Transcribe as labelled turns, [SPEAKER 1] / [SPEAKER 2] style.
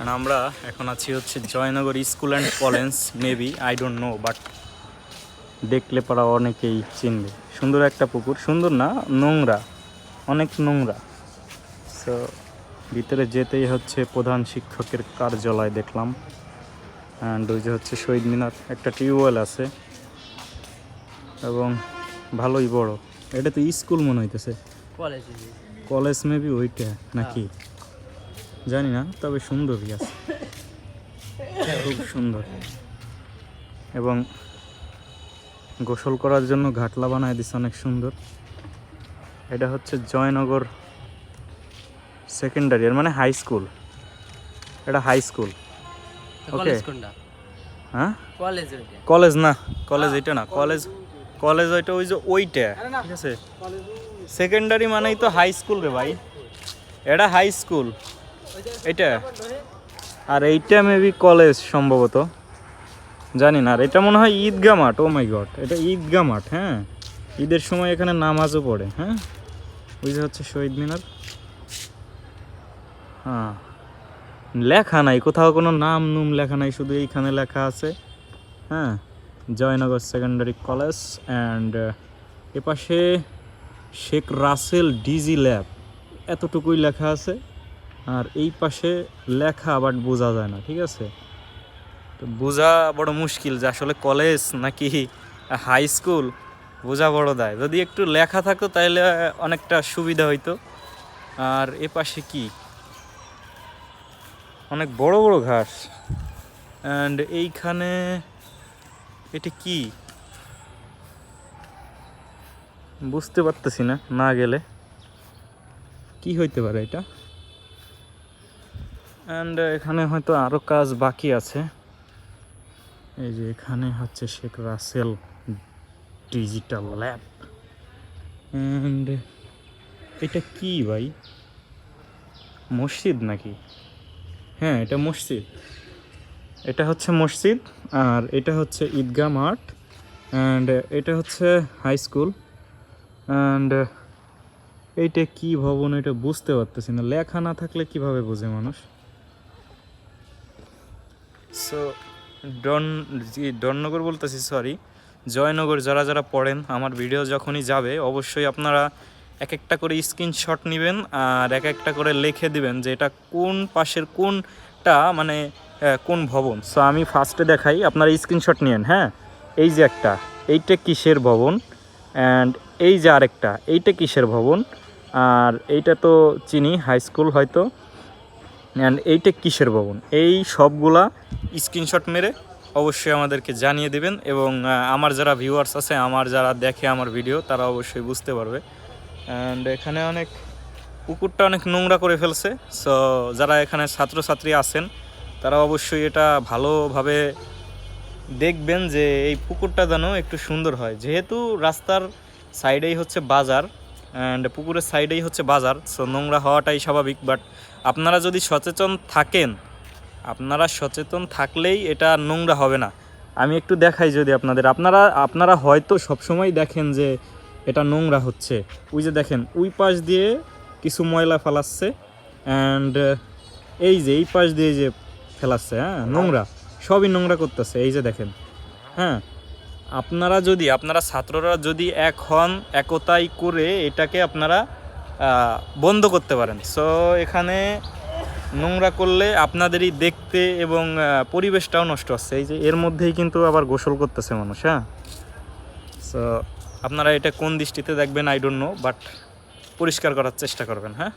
[SPEAKER 1] আর আমরা এখন আছি হচ্ছে Joynagar school and college maybe I don't know but দেখলে পারা অনেকেই চিনবে। সুন্দর একটা পুকুর সুন্দর না নোংরা অনেক নোংরা। সো ভিতরে যেতেই হচ্ছে প্রধান শিক্ষকের কার্যালয় দেখলাম। অ্যান্ড ওই যে হচ্ছে শহীদ মিনার একটা টিউবওয়েল আছে। এবং ভালোই বড়। এটা তো স্কুল মনে হইতেছে।
[SPEAKER 2] কলেজে
[SPEAKER 1] কলেজ মেবি ওইটা নাকি? জানি না তবে সুন্দরই আছে। খুব সুন্দর। এবং গোসল করার জন্য ঘাটলা বানায় দিচ্ছে অনেক সুন্দর। এটা হচ্ছে জয়নগর সেকেন্ডারি ইয়ার মানে হাই স্কুল এটা হাই স্কুল
[SPEAKER 2] ওকে
[SPEAKER 1] হ্যাঁ?
[SPEAKER 2] কলেজ
[SPEAKER 1] না কলেজ এটা না কলেজ কলেজ ওইটা ওই যে ওইটা ঠিক আছে? সেকেন্ডারি মানেই তো হাই স্কুল রে ভাই। এটা হাই স্কুল এটা আর এইটা মেবি কলেজ সম্ভবত। জানি না, আর এটা মনে হয় ঈদগা মাঠ ও মাই গড এটা ঈদগা মাঠ হ্যাঁ? ঈদের সময় এখানে নামাজও পড়ে হ্যাঁ? ওই যে হচ্ছে শহীদ মিনার। হ্যাঁ। লেখা নাই, কোথাও কোনো নাম নুম লেখা নাই, শুধু এইখানে লেখা আছে হ্যাঁ? জয়নগর সেকেন্ডারি কলেজ অ্যান্ড এপাশে শেখ রাসেল ডিজি ল্যাব, এতটুকুই লেখা আছে। আর এই পাশে লেখা বাট বোঝা যায় না ঠিক আছে? তো বোঝা বড় মুশকিল যে আসলে কলেজ নাকি হাই স্কুল বোঝা বড় দেয়। যদি একটু লেখা থাকতো তাহলে অনেকটা সুবিধা হইতো। আর এ পাশে কি? অনেক বড় বড় ঘাস। অ্যান্ড এইখানে এটা কি? বুঝতে পারতেছি না না গেলে। কি হইতে পারে এটা? অ্যান্ড এখানে হয়তো আরও কাজ বাকি আছে। এই যে এখানে হচ্ছে Sheikh Russel digital lab. And এটা কি ভাই? মসজিদ নাকি? হ্যাঁ এটা মসজিদ। এটা হচ্ছে মসজিদ, আর এটা হচ্ছে ঈদগাহ মাঠ। অ্যান্ড এটা হচ্ছে হাই স্কুল। অ্যান্ড এইটা কি ভবন, এটা বুঝতে পারতেছি না। লেখা না থাকলে কীভাবে বোঝে মানুষ? সো ডন জি ডননগর বলতেছি সরি জয়নগর, যারা যারা পড়েন, আমার ভিডিও যখনই যাবে, অবশ্যই আপনারা এক একটা করে স্ক্রিনশট নেবেন আর এক একটা করে লিখে দিবেন যে এটা কোন পাশের কোনটা মানে কোন ভবন। সো আমি ফার্স্টে দেখাই, আপনারা স্ক্রিনশট নিয়েন হ্যাঁ? এই যে একটা, এইটা কিসের ভবন? অ্যান্ড এই যে আরেকটা, এইটা কিসের ভবন? আর এইটা তো চিনি হাই স্কুল হয়তো। অ্যান্ড এইটা কিসের ভবন? এই সবগুলা স্ক্রিনশট মেরে অবশ্যই আমাদেরকে জানিয়ে দেবেন এবং আমার যারা ভিউয়ার্স আছে, আমার যারা দেখে আমার ভিডিও তারা অবশ্যই বুঝতে পারবে। অ্যান্ড এখানে অনেক পুকুরটা অনেক নোংরা করে ফেলছে। সো যারা এখানে ছাত্রছাত্রী আছেন, তারা অবশ্যই এটা ভালোভাবে দেখবেন যে এই পুকুরটা যেন একটু সুন্দর হয়। যেহেতু রাস্তার সাইডেই হচ্ছে বাজার অ্যান্ড পুকুরের সাইডেই হচ্ছে বাজার সো নোংরা হওয়াটাই স্বাভাবিক। বাট আপনারা যদি সচেতন থাকেন আপনারা সচেতন থাকলেই এটা নোংরা হবে না। আমি একটু দেখাই যদি আপনাদের। আপনারা আপনারা হয়তো সবসময় দেখেন যে এটা নোংরা হচ্ছে। ওই যে দেখেন, ওই পাশ দিয়ে কিছু ময়লা ফেলাচ্ছে অ্যান্ড এই যে, এই পাশ দিয়ে যে ফেলাচ্ছে হ্যাঁ নোংরা। সবই নোংরা করতেছে, এই যে দেখেন হ্যাঁ। আপনারা যদি, আপনারা ছাত্ররা যদি এক হন, একতাই করে এটাকে আপনারা বন্ধ করতে পারেন। সো এখানে নোংরা করলে আপনাদেরই দেখতে এবং পরিবেশটাও নষ্ট হচ্ছে। এই যে এর মধ্যেই কিন্তু আবার গোসল করতেছে মানুষ হ্যাঁ? সো আপনারা এটা কোন দৃষ্টিতে দেখবেন আই ডোন্ট নো বাট পরিষ্কার করার চেষ্টা করবেন হ্যাঁ?